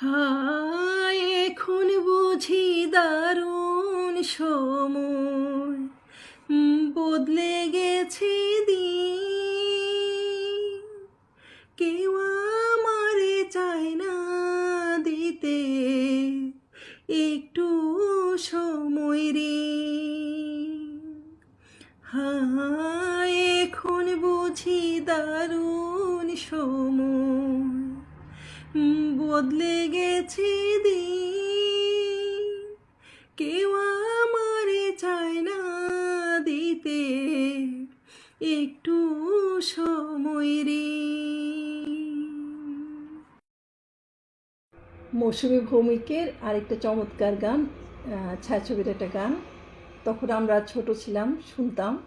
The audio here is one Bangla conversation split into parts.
হায়, এখন বুঝি দারুণ সময়। বদলে গেছে দিন। কেউ আমারে চায় না দিতে। একটু সময় রে। হায়, এখন বুঝি দারুণ সময়। বদলে গেছে কেউ আমারে চায় না দিতে। একটু সময় রে। মৌসুমী ভৌমিকের আরেকটা চমৎকার গান ছায়াছবির একটা গান। তখন আমরা ছোট ছিলাম, শুনতাম।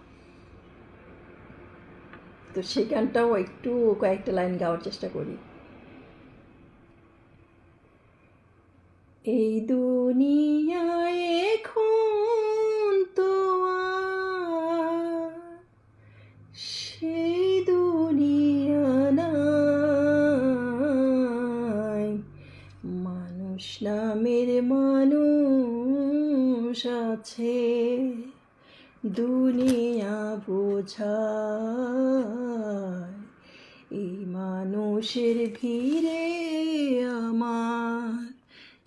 তো সেই গানটাও একটু কয়েকটা লাইন গাওয়ার চেষ্টা করি। এই দুনিয়ায় এখন তো সেই দুনিয়া মানুষ নামের মানুষ আছে, দুনিয়া বোঝায়। এই মানুষের ভিড়ে আমার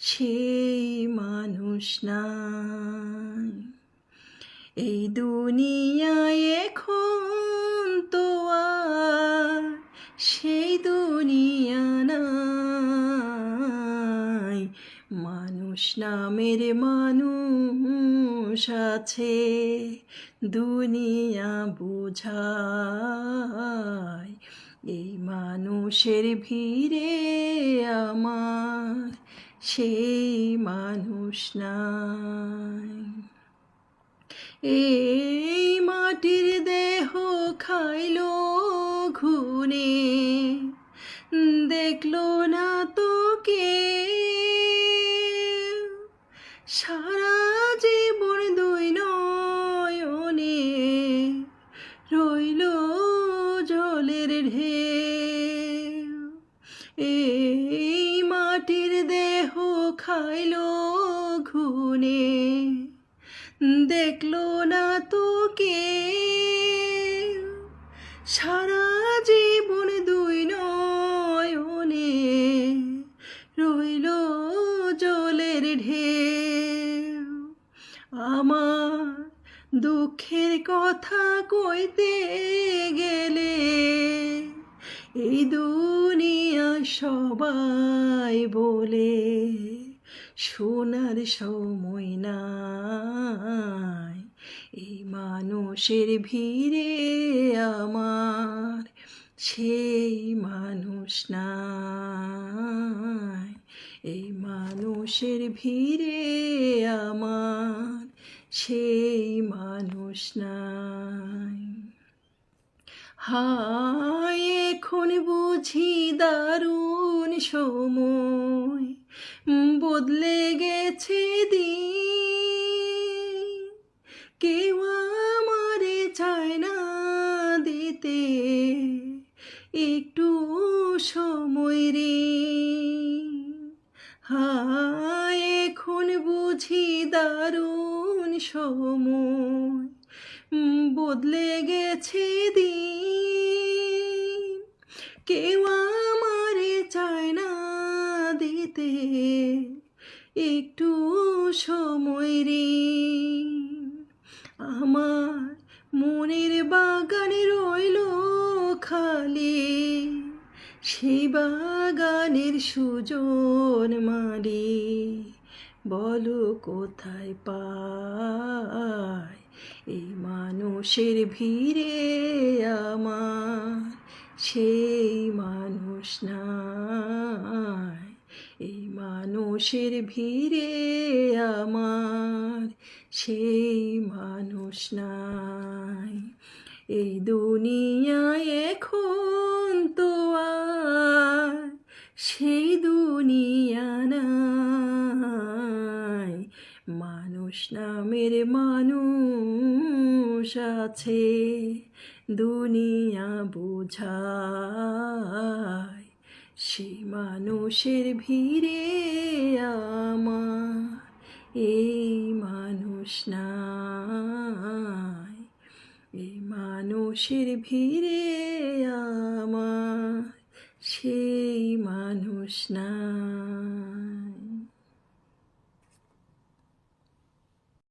সেই মানুষ নাই। এই দুনিয়ায় এখন তো আর সেই দুনিয়া নাই। মানুষ নামের মানুষ আছে, দুনিয়া বোঝায়। এই মানুষের ভিড়ে আমার সেই মানুষ নাই। এই মাটির দেহ খাইল ঘুনে দেখল না মাটির দেহ খাইল ঘুনে দেখল না তোকে। সারা জীবন দুই নয়নে রইল জলের ঢেউ। আমার দুঃখের কথা কইতে গেলে এই দুনিয়া সবাই বলে শোনার সময় নাই। এই মানুষের ভিড়ে আমার সেই মানুষ নাই। এই মানুষের ভিড়ে আমার সেই মানুষ নাই। হায়, এখন বুঝি দারুণ সময়। বদলে গেছে দিন। কেউ আমারে চায় না দিতে। একটু সময় রে। হায়, এখন বুঝি দারুণ সময় বদলে গেছে দিন। কেউ আমারে চায় না দিতে, একটু সময় রে। আমার মনের বাগানে রইল খালি, সেই বাগানের সুজন মারি বলো কোথায় পায় এই মানুষের ভিড়ে আমার? সেই মানুষ নাই। এই মানুষের ভিড়ে আমার। সেই মানুষ নাই। এই দুনিয়ায় নামের মানুষ আছে, দুনিয়া বোঝায়। সে মানুষের ভিড়ে আমার, এই মানুষ নাই। এই মানুষের ভিড়ে আমার, সেই মানুষ নাই।